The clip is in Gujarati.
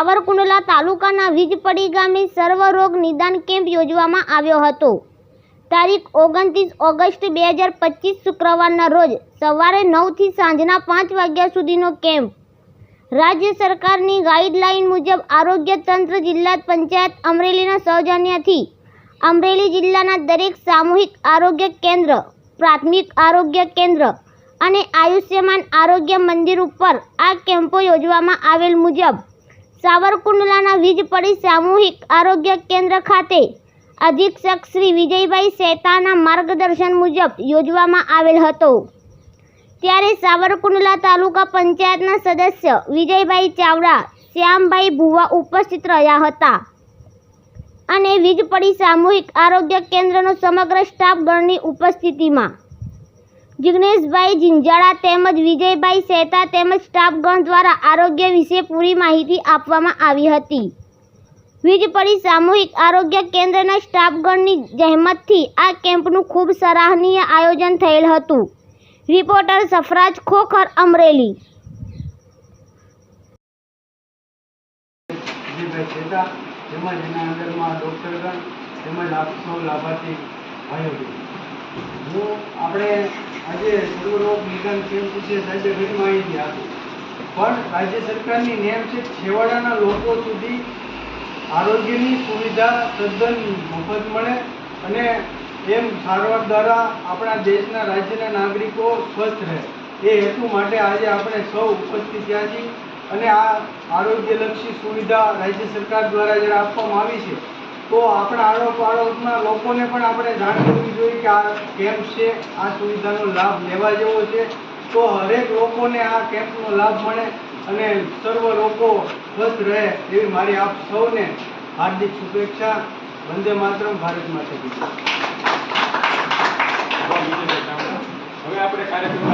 સાવરકુંડલા તાલુકાના વીજપડી ગામે સર્વરોગ નિદાન કેમ્પ યોજવામાં આવ્યો હતો. તારીખ ઓગણત્રીસ ઓગસ્ટ બે હજાર પચીસ શુક્રવારના રોજ સવારે નવથી સાંજના પાંચ વાગ્યા સુધીનો કેમ્પ. રાજ્ય સરકારની ગાઈડલાઈન મુજબ આરોગ્ય તંત્ર જિલ્લા પંચાયત અમરેલીના સૌજન્યથી અમરેલી જિલ્લાના દરેક સામૂહિક આરોગ્ય કેન્દ્ર, પ્રાથમિક આરોગ્ય કેન્દ્ર અને આયુષ્યમાન આરોગ્ય મંદિર ઉપર આ કેમ્પો યોજવામાં આવેલ મુજબ સાવરકુંડલાના વીજપડી સામૂહિક આરોગ્ય કેન્દ્ર ખાતે અધિક્ષક શ્રી વિજયભાઈ શેતાના માર્ગદર્શન મુજબ યોજવામાં આવેલ હતો. ત્યારે સાવરકુંડલા તાલુકા પંચાયતના સદસ્ય વિજયભાઈ ચાવડા, શ્યામભાઈ ભુવા ઉપસ્થિત રહ્યા હતા અને વીજપડી સામૂહિક આરોગ્ય કેન્દ્રનો સમગ્ર સ્ટાફ ગણની ઉપસ્થિતિમાં જિગ્નેશભાઈ જિંજાળા તેમજ વિજયભાઈ શેતા તેમજ સ્ટાફગણ દ્વારા આરોગ્ય વિશે પૂરી માહિતી આપવામાં આવી હતી. વીજપડી સામૂહિક આરોગ્ય કેન્દ્રના સ્ટાફગણની જહેમતથી આ કેમ્પનું ખૂબ સરાહનીય આયોજન થયેલ હતું. રિપોર્ટર સફરાજ ખોખર, અમરેલી. તેમજ એના અંદરમાં ડૉક્ટરગણ તેમજ આપ સૌ લાભાર્થી ભાઈઓ હું આપણે આજે સર્વરોગ નિદાન કેમ્પ વિશે સાહેબે ઘણી માહિતી આપી. પણ રાજ્ય સરકારની નેમ છે, છેવાડાના લોકો સુધી આરોગ્યની સુવિધા તદ્દન મફત મળે અને એમ સારવાર દ્વારા આપણા દેશના રાજ્યના નાગરિકો સ્વસ્થ રહે. એ હેતુ માટે આજે આપણે સૌ ઉપસ્થિત થયા છીએ અને આ આરોગ્યલક્ષી સુવિધા રાજ્ય સરકાર દ્વારા જ્યારે આપવામાં આવી છે તો આપણા આરોપના લોકોને પણ આપણે જાણ કરવી જોઈએ કે આ કેમ્પ છે, આ સુવિધાનો લાભ લેવા જેવો છે. તો હરેક લોકોને આ કેમ્પનો લાભ મળે અને સર્વ લોકો સ્વસ્થ રહે એવી મારી આપ સૌને હાર્દિક શુભેચ્છા. વંદે માતરમ, ભારત કી હવે આપણે કાર્યક્રમ